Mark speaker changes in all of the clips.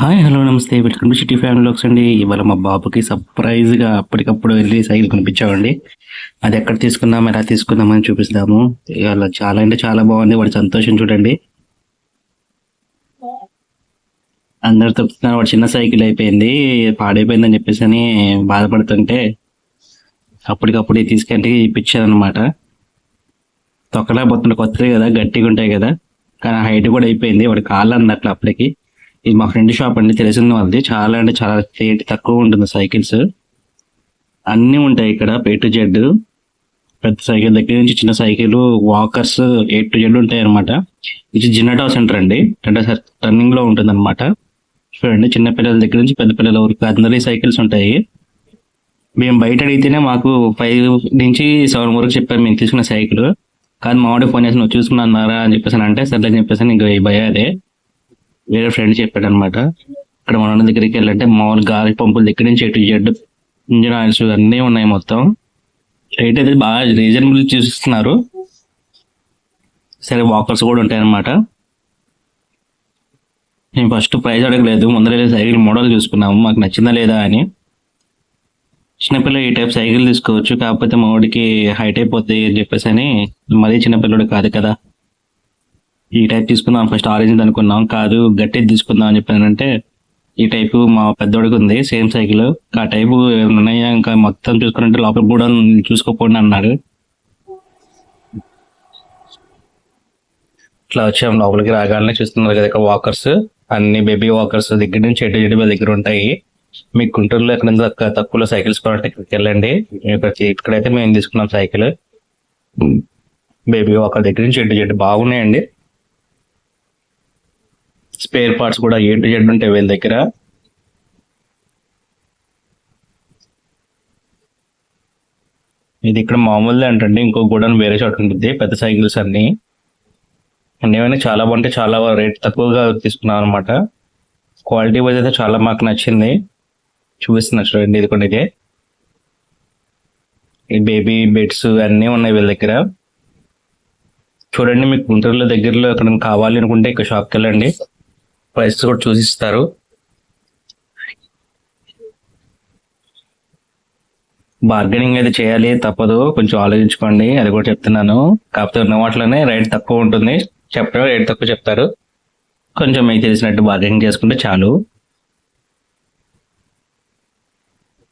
Speaker 1: Hi hello నమస్తే. Welcome to city family vlogs అండి. ఇవాళ మా బాబుకి సర్ప్రైజ్గా అప్పటికప్పుడు వెళ్ళి సైకిల్ కొనిపించామండి. అది ఎక్కడ తీసుకుందాం ఎలా తీసుకుందామని చూపిస్తాము. ఇవాళ చాలా అంటే చాలా బాగుంది. వాడి సంతోషం చూడండి. అందరు తప్పుతున్నారు. వాడు చిన్న సైకిల్ అయిపోయింది. పాడైపోయిందని చెప్పేసి అని బాధపడుతుంటే అప్పటికప్పుడు తీసుకెళ్ళి ఇప్పించాను తొక్కలేకపోతుండే కొత్తది కదా గట్టిగా ఉంటాయి కదా. కానీ హైట్ కూడా అయిపోయింది. వాడి కాళ్ళు అన్నట్లు అప్పటికి. ఇది మా ఫ్రెండ్ షాప్ అండి తెలిసింది వాళ్ళది చాలా అంటే చాలా రేట్ తక్కువ ఉంటుంది సైకిల్స్. అన్నీ ఉంటాయి ఇక్కడ పే టు జెడ్ పెద్ద సైకిల్ దగ్గర నుంచి చిన్న cycle walkers A to Z ఉంటాయి అనమాట ఇది జిన్నటా సెంటర్ అండి. అంటే టర్నింగ్లో ఉంటుంది అనమాట చూడండి చిన్న పిల్లల దగ్గర నుంచి పెద్ద పిల్లల వరకు అందరి సైకిల్స్ ఉంటాయి. మేము బయట అడిగితేనే మాకు ఫైవ్ నుంచి సెవెన్ వరకు చెప్పారు మేము తీసుకున్న సైకిల్. కానీ మామిడి ఫోన్ చేసి నువ్వు చూసుకున్నారా అని చెప్పేసి అంటే సర్లే అని చెప్పేసి ఇంకా భయ అదే. వేరే ఫ్రెండ్ చెప్పాడు అనమాట ఇక్కడ మన దగ్గరికి వెళ్ళంటే మామూలు గాలి పంపుల దగ్గర నుంచి ఎటు జెడ్ ఇంజిన్ ఆయిల్స్ అన్నీ ఉన్నాయి మొత్తం. రేట్ అయితే బాగా రీజనబుల్ చూపిస్తున్నారు సరే వాకర్స్ కూడా ఉంటాయి అనమాట నేను ఫస్ట్ ప్రైస్ అడగలేదు. ముందర సైకిల్ మోడల్ చూసుకున్నాము. మాకు నచ్చిందా లేదా అని. చిన్నపిల్లలు ఈ టైప్ సైకిల్ తీసుకోవచ్చు. కాకపోతే మా వాడికి హైట్ అయిపోతాయి అని చెప్పేసి అని. మరీ చిన్నపిల్లడు కాదు కదా. ఈ టైప్ తీసుకుందాం. ఫస్ట్ ఆరెంజ్ అనుకున్నాం. కాదు గట్టి తీసుకుందాం అని చెప్పానంటే ఈ టైపు మా పెద్దోడికి ఉంది సేమ్ సైకిల్ ఆ టైపు ఉన్నాయా ఇంకా మొత్తం చూసుకుంటే లోపల కూడా చూసుకోపోండి అన్నాడు. ఇట్లా వచ్చాం. లోపలికి రాగానే చూస్తున్నారు కదా ఇక్కడ వాకర్స్ అన్ని బేబీ వాకర్స్ దగ్గర నుంచి ఎటు చెడు దగ్గర ఉంటాయి. మీకు గుంటూరులో ఎక్కడ తక్కువ- తక్కువలో సైకిల్స్ కావాలంటే ఇక్కడికి వెళ్ళండి. ఇక్కడైతే మేము తీసుకున్నాం సైకిల్ బేబీ వాకర్ దగ్గర నుంచి ఎటు చెట్టు బాగున్నాయండి. స్పేర్ పార్ట్స్ కూడా ఏ టు జెడ్ ఉంటాయి వీళ్ళ దగ్గర. ఇది ఇక్కడ మామూలుదే అంటండి ఇంకో గోడౌన్ వేరే చోట ఉంటుంది పెద్ద సైకిల్స్ అన్ని. ఏమైనా చాలా బాగుంటే చాలా రేట్ తక్కువగా తీసుకున్నాం అనమాట క్వాలిటీ వైజ్ అయితే చాలా మాకు నచ్చింది. చూపిస్తున్నా చూడండి ఇది కొన్ని ఇదే. ఈ బేబీ బెడ్స్ అన్నీ ఉన్నాయి వీళ్ళ దగ్గర. చూడండి మీకు గుంటూరులో దగ్గరలో ఎక్కడ కావాలి అనుకుంటే ఇక్కడ షాప్కి వెళ్ళండి. ప్రైస్ కూడా చూసిస్తారు. బార్గెనింగ్ అయితే చేయాలి తప్పదు. కొంచెం ఆలోచించుకోండి అది కూడా చెప్తున్నాను. కాకపోతే ఉన్న వాటిలోనే రేట్ తక్కువ ఉంటుంది. చెప్పడం రేట్ తక్కువ చెప్తారు. కొంచెం మీకు తెలిసినట్టు బార్గెనింగ్ చేసుకుంటే చాలు.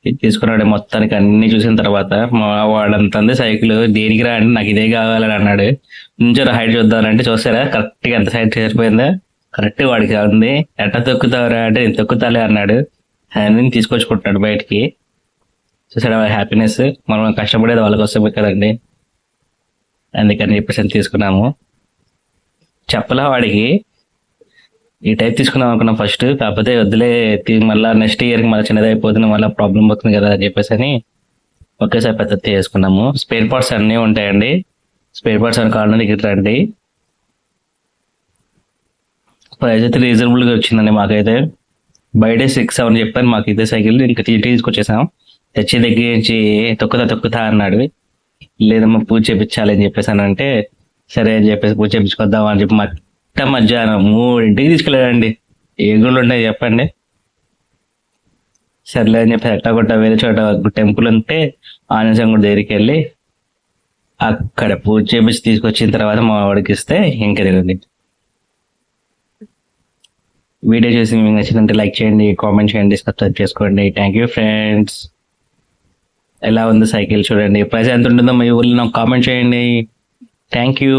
Speaker 1: ఇది తీసుకున్నాడు మొత్తానికి అన్ని చూసిన తర్వాత మా వాడంతంది సైకిల్ దేనికి రా అంటే నాకు ఇదే కావాలని అన్నాడు. కొంచెం హైట్ చూద్దామని చూసారా? కరెక్ట్ కరెక్ట్గా ఎంత సైడ్ సరిపోయిందా కరెక్ట్ వాడికి ఉంది ఎట్ట తొక్కుతావురా అంటే నేను తొక్కుతాలే అన్నాడు. ఆయన తీసుకొచ్చుకుంటున్నాడు బయటికి. చూసారా హ్యాపీనెస్? మనం కష్టపడేది వాళ్ళ కోసమే కదండి. అందుకని చెప్పేసి తీసుకున్నాము. చెప్పలా వాడికి. ఈ టైప్ తీసుకుందాం అనుకున్నాం ఫస్ట్. కాకపోతే వద్దులే మళ్ళీ మళ్ళా నెక్స్ట్ ఇయర్కి మళ్ళీ చిన్నది అయిపోతుంది మళ్ళీ ప్రాబ్లం అవుతుంది కదా అని చెప్పేసి అని ఒకేసారి పెద్ద చేసుకున్నాము. స్పేర్ పార్ట్స్ అన్నీ ఉంటాయండి. స్పేర్ పార్ట్స్ అని కావాలంటే ఇక్కడ రండి ప్రైస్ అయితే రీజనబుల్గా వచ్చిందండి మాకైతే. బయట సిక్స్ సెవెన్ చెప్పాను మాకు ఇదే సైకిల్ ఇంకా తీసుకొచ్చేసాం. తెచ్చి దగ్గర నుంచి తొక్కుతా తొక్కుతా అన్నాడు. లేదమ్మా పూజ చేపించాలి అని చెప్పేసానంటే సరే అని చెప్పేసి పూజ చేపించుకొద్దాం అని చెప్పి మట్ట మధ్యాహ్నం మూడింటికి తీసుకెళ్ళాడండి. ఏ గుళ్ళు ఉంటాయి చెప్పండి. సర్లే అని చెప్పి ఎట్లా కొట్ట వేరే చోట టెంపుల్ ఉంటే ఆంజనేయం గుడి దగ్గరికి వెళ్ళి అక్కడ పూజ చేపించి తీసుకొచ్చిన తర్వాత మా వాడికి ఇస్తే ఇంకా తినండి. వీడియో చూసి మీకు నచ్చిందంటే లైక్ చేయండి కామెంట్ చేయండి సబ్స్క్రైబ్ చేసుకోండి. థ్యాంక్ యూ ఫ్రెండ్స్ ఎలా ఉంది సైకిల్ చూడండి. ప్రైస్ ఎంత ఉంటుందో మీ ఊళ్ళో నాకు కామెంట్ చేయండి. Thank you